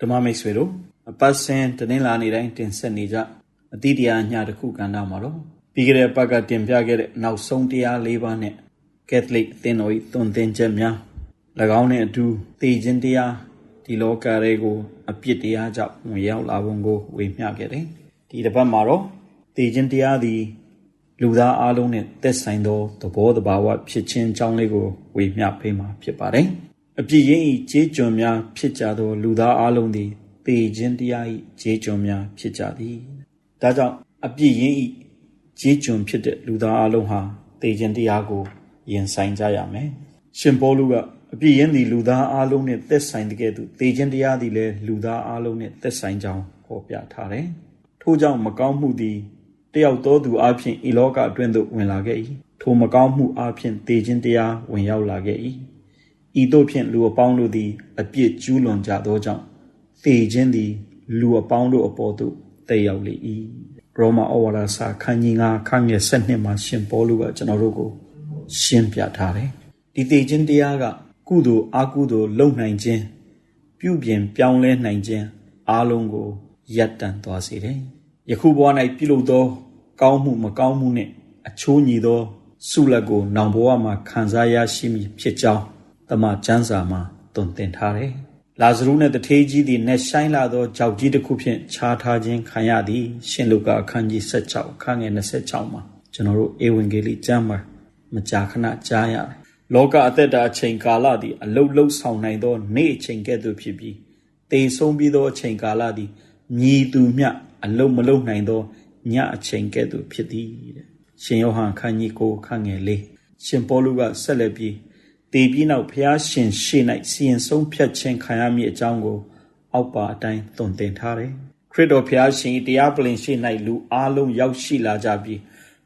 ဓမ္မမိတ်ဆွေတို့အပတ်စဉ်တနင်္လာနေ့တိုင်းတင်ဆက်နေကြအတိတရားညတစ်ခုကဏ္ဍမှာတော့ပြီးခဲ့တဲ့ပတ်ကတင်ပြခဲ့တဲ့နောက်ဆုံးတရား၄ပါးနဲ့ကက်သလစ်အသင်းတော်၏သွန်သင်ချက်များ၎င်းနဲ့အတူသေခြင်းတရားဒီလောကရဲကို အပြစ်တရားကြောင့်ဝင်ရောက်လာပုံကိုဝေမျှခဲ့တယ်ဒီတစ်ပတ်မှာတော့သေခြင်းတရားသည်လူသားအလုံးနဲ့သက်ဆိုင်သောသဘောတဘာဝဖြစ်ခြင်းအကြောင်းလေးကိုဝေမျှပေးမှာဖြစ်ပါတယ် အပြစ်ရင်းဤခြေကျွန်များဖြစ်ကြသော လူသားအလုံးသည်သေခြင်းတရားဤခြေကျွန်များဖြစ်ကြသည်ဒါကြောင့်အပြစ်ရင်းဤခြေကျွန်ဖြစ်တဲ့လူသားအလုံးဟာသေခြင်းတရားကိုရင်ဆိုင်ကြရမယ်ရှင်ပေါလုကအပြစ်ရင်းသည်လူသားအလုံးနဲ့သက်ဆိုင်တဲ့ကဲ့သို့သေခြင်းတရားသည်လည်းလူသားအလုံးနဲ့သက်ဆိုင်ကြောင်းဟောပြထားတယ်ထို့ကြောင့်မကောင်းမှုသည်တယောက်သောသူအဖြစ်ဤလောကအတွင်းသို့ဝင်လာခဲ့၏ထိုမကောင်းမှုအဖြစ်သေခြင်းတရားဝင်ရောက်လာခဲ့၏ ဤသို့ဖြင့်လူအပေါင်းတို့သည် အပြစ်ကျူးလွန်ကြသောကြောင့်သေခြင်းသည် လူအပေါင်းတို့အပေါ်သို့တက်ရောက်လေ၏ရောမဩဝါဒစာခန်းကြီး9ခန်းငယ်7မှာရှင်ပေါလုကကျွန်တော်တို့ကို ရှင်းပြထားတယ်ဒီသေခြင်းတရားကကုသိုလ်အကုသိုလ်လုံနိုင်ခြင်းပြုပြင်ပြောင်းလဲနိုင်ခြင်းအားလုံးကိုရပ်တန့်သွားစေတယ်ယခုဘဝ၌ပြုလုပ်သော ကောင်းမှုမကောင်းမှုနှင့်အချိုးညီသောဆုလက်ကိုနောင်ဘဝမှာခံစားရရှိမည်ဖြစ်ကြောင်း တမန်ကျမ်းစာမှာသွန်သင်ထားတယ်။လာဇရုနှင့်တထေးကြီးသည်နှဆိုင်လာသောကြောက်ကြီးတစ်ခုဖြင့်ခြားထားခြင်းခံရသည်ရှင်လုကာအခန်းကြီး16အခန်းငယ်26မှာကျွန်တော်တို့ဧဝံဂေလိကျမ်းမှာမကြာခဏကြားရတယ်။လောကအသက်တာအချိန်ကာလသည်အလုတ်လုတ်ဆောင်နိုင်သော နေ့အချိန်ကဲ့သို့ဖြစ်ပြီးတေဆုံးပြီးသောအချိန်ကာလသည်မြည်သူမျှအလုံးမလုံးနိုင်သောညအချိန်ကဲ့သို့ဖြစ်သည်တဲ့ရှင်ယောဟန်ခန်းကြီးကိုခန်းငယ်လေးရှင်ပေါလုကဆက်လက်ပြီး တေပြီးနောက်ဖျားရှင်ရှေ့၌စီရင်ဆုံးဖြတ်ခြင်းခံရမည့်အကြောင်းကို အောက်ပါအတိုင်းသွန်သင်ထားတယ်ခရစ်တော်ဖျားရှင်တရားပလင်ရှိ၌လူအလုံးရောက်ရှိလာကြပြီး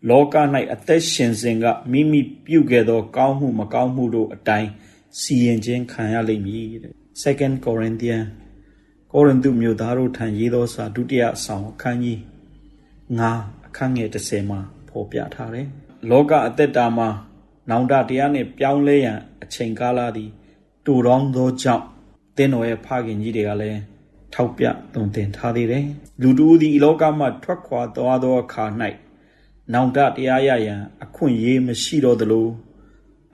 လောက၌အသက်ရှင်စဉ်ကမိမိပြုခဲ့သော ကောင်းမှုမကောင်းမှုတို့အတိုင်းစီရင်ခြင်းခံရလိမ့်မည်တဲ့ Second Corinthians ကောရိန္သုမြို့သားတို့ထံရေးသောစာဒုတိယဆောင်အခန်းကြီး9အခန်းငယ်30မှာဖော်ပြထားတယ်။လောကအသက်တာမှာ နောင်တတရားနဲ့ပြောင်းလဲရန်အချိန်ကာလသည်တူတောင်းသောကြောင့်တင်းတော်ရဲ့ဖခင်ကြီးတွေကလည်းထောက်ပြသွန်သင်ထားသေးတယ်။လူတူသည်လောကမှထွက်ခွာသွားသောအခါ၌နောင်တတရားရရန်အခွင့်အရေးမရှိတော့သလို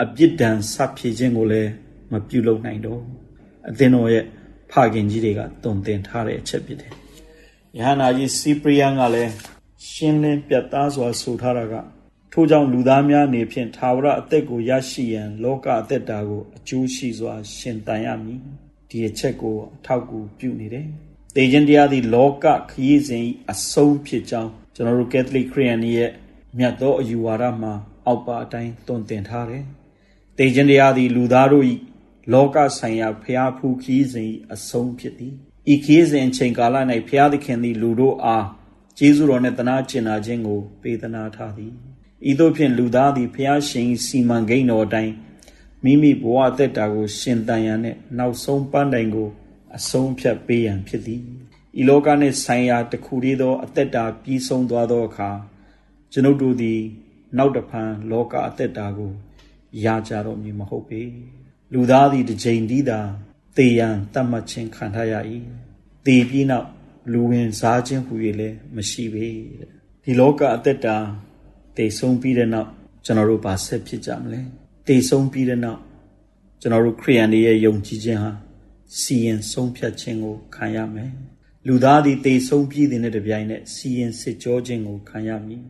အပြစ်ဒဏ်ဆပ်ဖြေခြင်းကိုလည်းမပြုလုပ်နိုင်တော့အသင်တော်ရဲ့ဖခင်ကြီးတွေကတုံသင်ထားတဲ့အချက်ဖြစ်တယ်။ယဟနာကြီးစီပရီယန်ကလည်းရှင်းလင်းပြတ်သားစွာဆိုထားတာက ထို့ကြောင့်လူသားများနေဖြင့်သာဝရအသက်ကိုရရှိရန် လောကအသက်တာကိုအကျိုးရှိစွာ ရှင်တန်ရမည်။ဒီအချက်ကိုအထောက်အကူပြုနေတယ်။တေခြင်းတရားသည်လောကခရီးစဉ်အဆုံးဖြစ်ကြောင်းကျွန်တော်တို့ကက်သလစ်ခရစ်ယာန်ရဲ့မြတ်သောအယူဝါဒမှာအောက်ပါအတိုင်းသွန်သင်ထားတယ်။တေခြင်းတရားသည်လူသားတို့၏လောကဆိုင်ရာဖျားဖူးခီးစဉ်အဆုံးဖြစ်သည်ဤခီးစဉ်ချိန်ကာလ၌ဖျားသခင်သည်လူတို့အားကျေးဇူးတော်နှင့်တနာကျင်နာခြင်းကိုပေးသနာထားသည် ဤသို့ဖြင့်လူသားသည်ဖျားရှင်စီမံကိန်းတော်အတိုင်းမိမိဘဝအသက်တာကို ရှင်တန်ရန်နှင့်နောက်ဆုံးပန်းတိုင်ကို အဆုံးဖြတ်ပေးရန်ဖြစ်သည်ဤလောကနှင့်ဆိုင်ရာတခုတည်းသော အသက်တာပြီးဆုံးသွားသောအခါကျွန်ုပ်တို့သည် နောက်တဖန်လောကအသက်တာကိုရကြတော့မည်မဟုတ်ပေလူသားသည်တစ်ချိန်တည်းသာသေရန်တတ်မှတ်ခြင်းခံထားရ၏သေပြီးနောက်လူဝင်စားခြင်းဟူ၍လည်းမရှိပေတဲ့ဒီလောကအသက်တာ သေဆုံးပြီးတဲ့နောက်ကျွန်တော်တို့ဗာဆက်ဖြစ်ကြမလဲသေဆုံးပြီးတဲ့နောက်ကျွန်တော်တို့ခရိယန်တွေရဲ့ယုံကြည်ခြင်းဟာစီရင်ဆုံးဖြတ်ခြင်းကိုခံရမယ်လူသားသည်သေဆုံးပြီးတဲ့တပြိုင်နက်စီရင်စစ်ကြောခြင်းကိုခံရမည်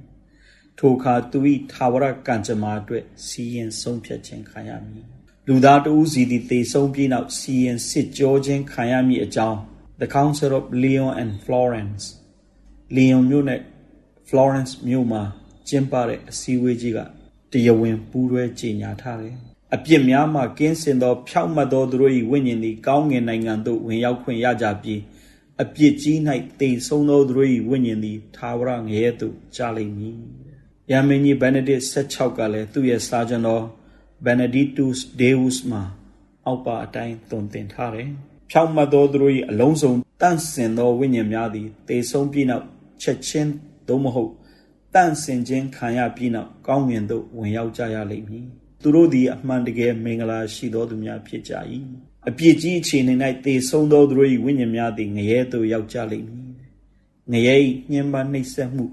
ထိုအခါသူ၏သာဝရကံကြမ္မာအတွက်စီရင်ဆုံးဖြတ်ခြင်းခံရမည်လူသားတဦးစီသည်သေဆုံးပြီးနောက်စီရင်စစ်ကြောခြင်းခံရမည်အကြောင်း The Council of Lyon and Florence Lyon မြို့နဲ့ Florence မြို့မှာ ကျင်းပတဲ့အစည်းအဝေးကြီးကတရားဝင်ပူးတွဲကြေညာထားတယ်။အပြစ်များမှကင်းစင်သော ဖြောက်မှတ်သောသူတို့၏ဝိညာဉ်သည်ကောင်းငင်နိုင်ငံသို့ဝင်ရောက်ခွင့်ရကြပြီးအပြစ်ကြီး၌တိမ်ဆုံးသောသူတို့၏ဝိညာဉ်သည်သာဝရငရဲသို့ကျလိမ့်မည်။ယမင်းကြီးဘန်နဒစ်16ကလည်းသူ့ရဲ့စာကျွန်တော် Benedictus Deus မှာအောက်ပါအတိုင်းသွန်သင်ထားတယ်။ဖြောင့်မတ်သောသူတို့၏အလုံးစုံတန့်စင်သောဝိညာဉ်များသည်တေဆုံးပြီးနောက်ချက်ချင်းသို့မဟုတ် တန့်စင်ခြင်းခံရပြီးနောက်ကောင်းငင်သို့ဝင်ရောက်ကြရလိမ့်မည်။သူတို့သည်အမှန်တကယ်မင်္ဂလာရှိသောသူများဖြစ်ကြ၏အပြစ်ကြီးအခြေအနေ၌သေဆုံးသောသူတို့၏ဝိညာဉ်များသည်ငရဲသို့ရောက်ကြလိမ့်မည်ငရဲ၏ညှဉ်းပန်းနှိပ်စက်မှု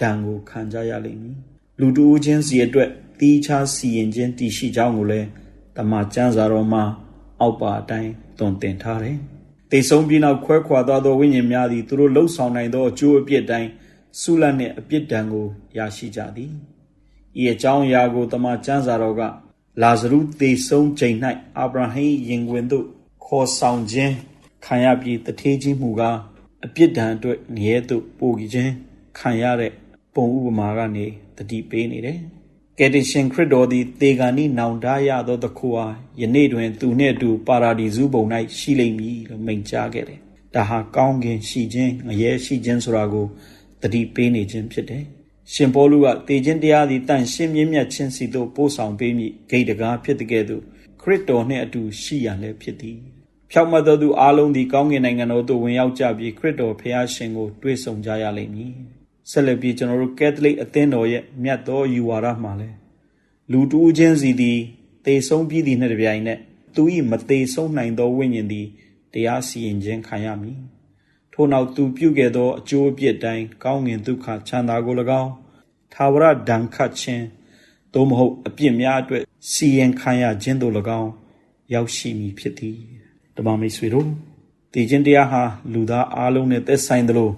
ဒဏ်ကိုခံကြရလိမ့်မည်လူတူးချင်းစီအတွက်တီးခြားစီရင်ခြင်းတည်ရှိကြောင်းကိုလည်းတမန်ကျမ်းစာတော်မှာအောက်ပါအတိုင်းသွန်သင်ထားတယ်။တေဆုံးပြီးနောက်ခွဲခွာသွားသောဝိညာဉ်များသည်သူတို့လှုပ်ဆောင်နိုင်သောအကျိုးအပြစ်တိုင်း ဆုလတ်နှင့်အပြစ်ဒဏ်ကိုရရှိကြသည်။ဤအကြောင်းအရာကိုတမန်ကျမ်းစာတော်ကလာဇရုသေဆုံးချိန်၌အာဗြဟိရင်ဝင်သို့ခေါ်ဆောင်ခြင်းခံရပြီးတထေးကြီးမှုကအပြစ်ဒဏ်အတွက်ငရဲသို့ပို့ခြင်းခံရတဲ့ပုံဥပမာကနေတတိပေးနေတယ်။ကယ်တင်ရှင်ခရစ်တော်သည်သေဂာနိနောင်တရသောတခုအားယနေ့တွင်သူနှင့်အတူပါရာဒီဇုဘုံ၌ရှိလိမ့်မည်လို့မိန့်ကြားခဲ့တယ်။ဒါဟာကောင်းကင်ရှိခြင်းငရဲရှိခြင်းဆိုတာကို တတိပေးနေခြင်းဖြစ်တယ်။ရှင်ပေါလုကတေခြင်းတရားသည်တန်ရှင်းမြင့်မြတ်ခြင်းစီသို့ပို့ဆောင်ပေးမည်ဂိတ်တကားဖြစ်တဲ့ကဲ့သို့ခရစ်တော်နှင့်အတူရှိရန်လည်းဖြစ်သည်။ဖြောက်မတ်သောသူအလုံးသည်ကောင်းကင်နိုင်ငံတော်သို့ဝင်ရောက်ကြပြီးခရစ်တော်ဖျားရှင်ကိုတွေ့ဆုံကြရလိမ့်မည်။ဆက်လက်ပြီးကျွန်တော်တို့ကက်သလစ်အသင်းတော်ရဲ့မြတ်သောယူဝါဒမှာလဲလူတူးချင်းစီသည်သေဆုံးပြီးသည့်နှစ်တပြိုင်နက်သူ၏မသေဆုံးနိုင်သောဝိညာဉ်သည်တရားစီရင်ခြင်းခံရမည် ထို့နောက်သူပြုခဲ့သောအကျိုးအပြစ်တိုင်းကောင်းငင်ဒုက္ခချမ်းသာကို၎င်းသာဝရဒဏ်ခတ်ခြင်းသို့မဟုတ်အပြစ်များအတွက်စီရင်ခံရခြင်းတို့၎င်းရောက်ရှိမည်ဖြစ်သည်တမမိတ်ဆွေတို့တည်ခြင်းတရားဟာလူသားအလုံးနဲ့သက်ဆိုင်သလို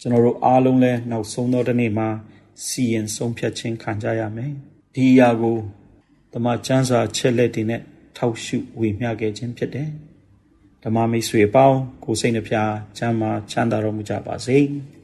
ကျွန်တော်တို့အားလုံးလည်းနောက်ဆုံးသောတစ်နေ့မှာစီရင်ဆုံးဖြတ်ခြင်းခံကြရမယ်ဒီအရာကိုဓမ္မကျမ်းစာချက်လက်တွေနဲ့ထောက်ရှုဝေမျှခဲ့ခြင်းဖြစ်တယ် ဓမ္မမိတ်ဆွေအပေါင်းကိုစိတ်နှပြချမ်းသာချမ်းသာတော်မူကြပါစေ။